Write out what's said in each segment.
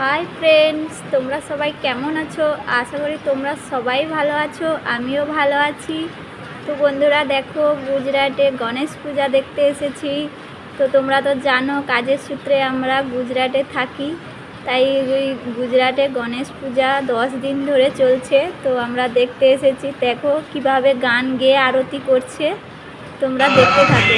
Hi friends তোমরা সবাই কেমন আছো? আশা করি তোমরা সবাই ভালো আছো, আমিও ভালো আছি। তো বন্ধুরা, দেখো গুজরাটে গণেশ পূজা দেখতে এসেছি। তো তোমরা তো জানো, কাজের সূত্রে আমরা গুজরাটে থাকি। তাই ওই গুজরাটে গণেশ পূজা দশ দিন ধরে চলছে। তো আমরা দেখতে এসেছি, দেখো কীভাবে গান গেয়ে আরতি করছে। তোমরা দেখতে থাকো।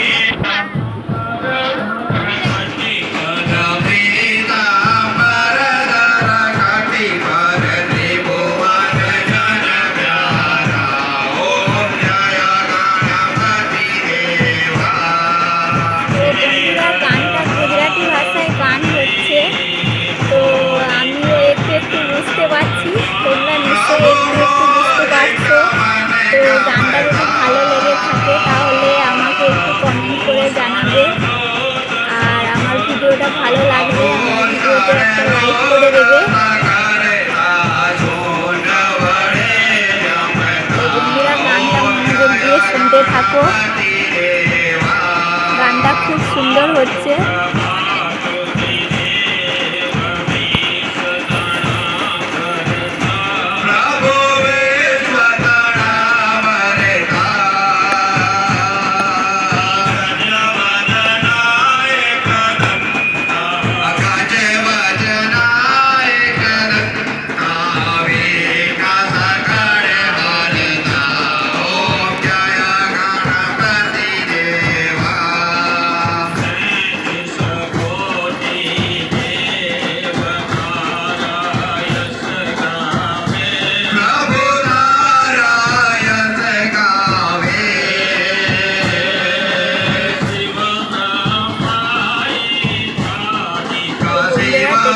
গানটা খুব সুন্দর হচ্ছে।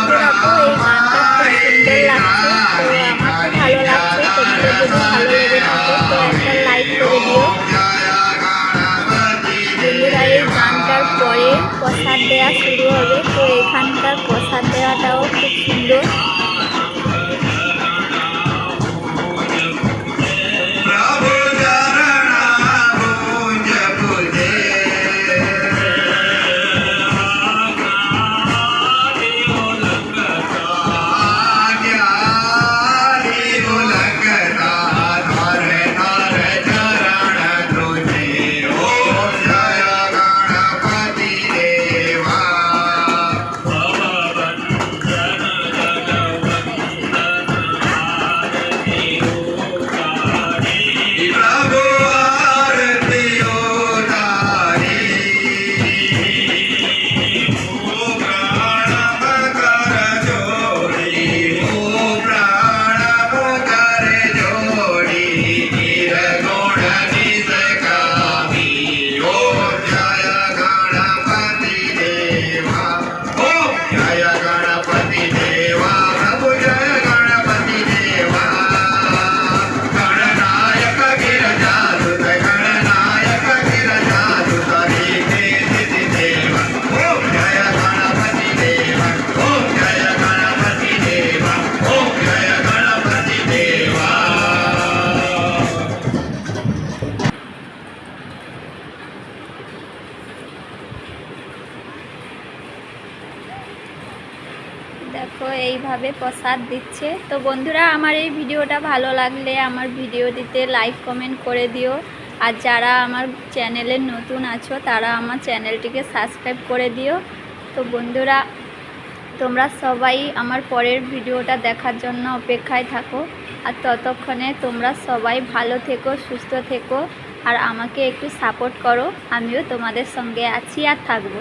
গানটা খুব সুন্দর লাগছে তো আমার খুব ভালো লাগছে তোমাদের ভালো লেগে তো একটা লাইক করে দিও বন্ধুরা পরে প্রসাদ দেওয়া শুরু হবে। তো এখানকার প্রসাদ দেওয়াটাও খুব সুন্দর। দেখো, এইভাবে প্রসাদ দিচ্ছে। তো বন্ধুরা, আমার এই ভিডিওটা ভালো লাগলে আমার ভিডিও দিতে লাইক কমেন্ট করে দিও। আর যারা আমার চ্যানেলে নতুন আছো, তারা আমার চ্যানেলটিকে সাবস্ক্রাইব করে দিও। তো বন্ধুরা, তোমরা সবাই আমার পরের ভিডিওটা দেখার জন্য অপেক্ষায় থাকো। আর ততক্ষণে তোমরা সবাই ভালো থেকো, সুস্থ থেকো। আর আমাকে একটু সাপোর্ট করো। আমিও তোমাদের সঙ্গে আছি আর থাকব।